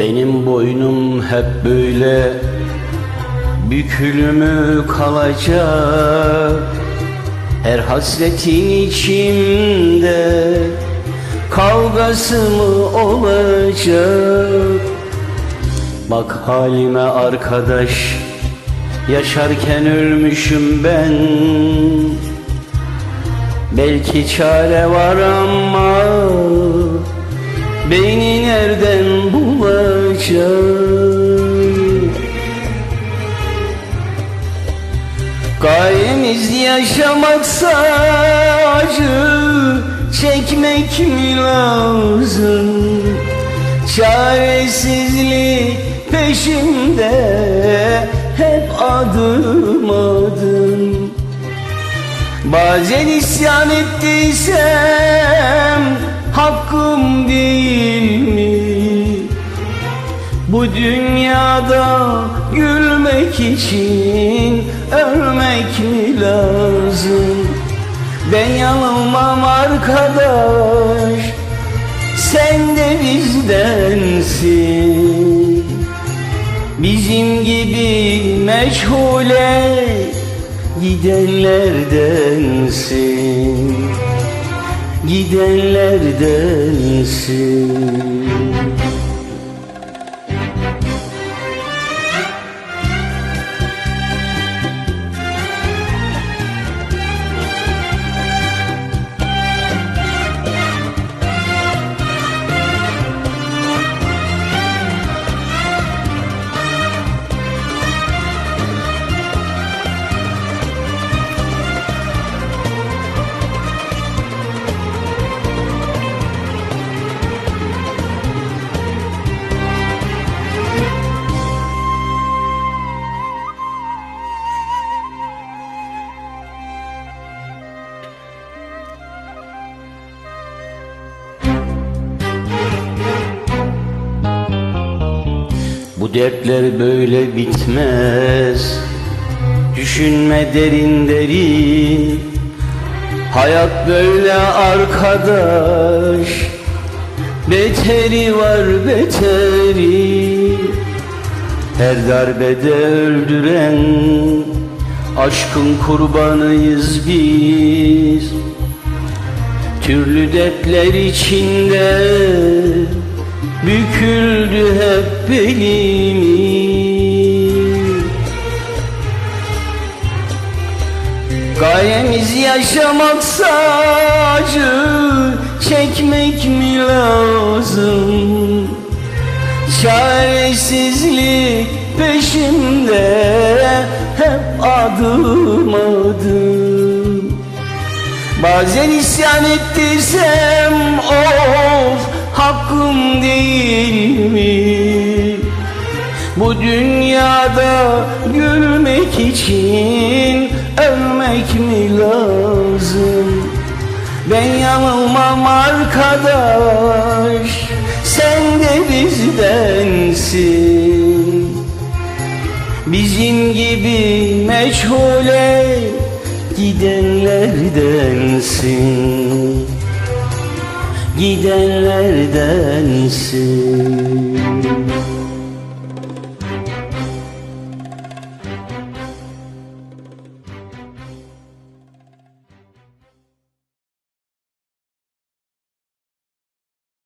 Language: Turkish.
Benim boynum hep böyle bükülümü kalacak. Her hasretin içimde kavgası mı olacak. Bak halime arkadaş Yaşarken ölmüşüm ben. Belki çare var ama Beni nereden bulacak Gayemiz yaşamaksa acı Çekmek mi lazım? Çaresizlik peşimde Hep adım adım. Bazen isyan ettiysem hakkım Bu dünyada gülmek için ölmek mi lazım? Ben yanılmam arkadaş, sen de bizdensin. Bizim gibi meçhule gidenlerdensin Gidenlerdensin Bu dertler böyle bitmez. Düşünme derin derin. Hayat böyle arkadaş. Beteri var beteri. Her darbede öldüren Aşkın kurbanıyız biz. Türlü dertler içinde Büküldü hep belimiz Gayemiz yaşamaksa acı Çekmek mi lazım? Çaresizlik peşimde Hep adım adım. Bazen isyan ettiysem of mi? Bu dünyada gülmek için ölmek mi lazım? Ben yanılmam arkadaş sen de bizdensin Bizim gibi meçhule gidenlerdensin Gidenlerdensin